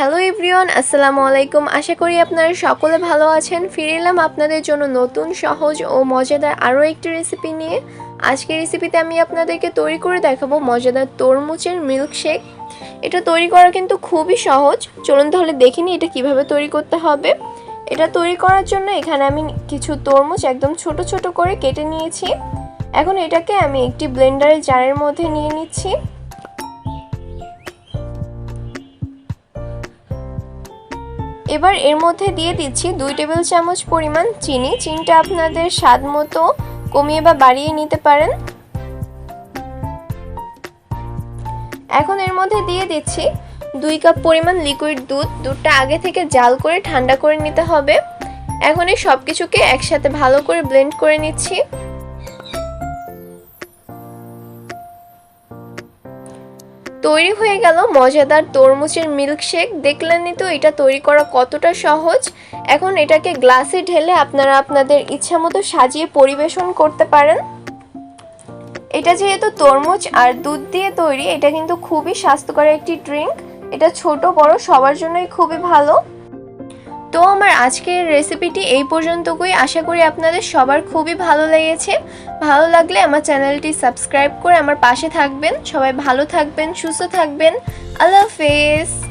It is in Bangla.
হ্যালো এভরিওয়ান আসসালামু আলাইকুম আশা করি আপনারা সকলে ভালো আছেন। ফিরে এলাম আপনাদের জন্য নতুন, সহজ ও মজাদার আরও একটি রেসিপি নিয়ে। আজকের রেসিপিতে আমি আপনাদেরকে তৈরি করে দেখাবো মজাদার তরমুজের মিল্কশেক এটা তৈরি করা কিন্তু খুবই সহজ। চলুন তাহলে দেখিনি এটা কীভাবে তৈরি করতে হবে। এটা তৈরি করার জন্য এখানে আমি কিছু তরমুজ একদম ছোট ছোট করে কেটে নিয়েছি। এখন এটাকে আমি একটি ব্লেন্ডারের জারের মধ্যে নিয়ে নিচ্ছি। এবার এর মধ্যে দিয়ে দিচ্ছি দুই টেবিল চামচ পরিমাণ চিনি। চিনিটা আপনাদের স্বাদ মতো কমিয়ে বা বাড়িয়ে নিতে পারেন। এখন এর মধ্যে দিয়ে দিচ্ছি দুই কাপ পরিমাণ লিকুইড দুধ। দুধটা আগে থেকে জাল করে ঠান্ডা করে নিতে হবে। এখন এই সব কিছুকে একসাথে ভালো করে ব্লেন্ড করে নিচ্ছি। তৈরি হয়ে গেল মজাদার তরমুজের মিল্কশেক। দেখলেনই তো, এটা তৈরি করা কতটা সহজ? এখন এটাকে গ্লাসে ঢেলে আপনারা আপনাদের ইচ্ছা মতো সাজিয়ে পরিবেশন করতে পারেন। এটা যেহেতু তরমুজ আর দুধ দিয়ে তৈরি, এটা কিন্তু খুবই স্বাস্থ্যকর একটি ড্রিঙ্ক। এটা ছোট, বড়, সবার জন্যই খুবই ভালো। তো আমার আজকের রেসিপিটি এই পর্যন্তই। আশা করি আপনাদের সবার খুবই ভালো লেগেছে। ভালো লাগলে আমার চ্যানেলটি সাবস্ক্রাইব করে আমার পাশে থাকবেন। সবাই ভালো থাকবেন, সুস্থ থাকবেন। আল্লাহ হাফেজ।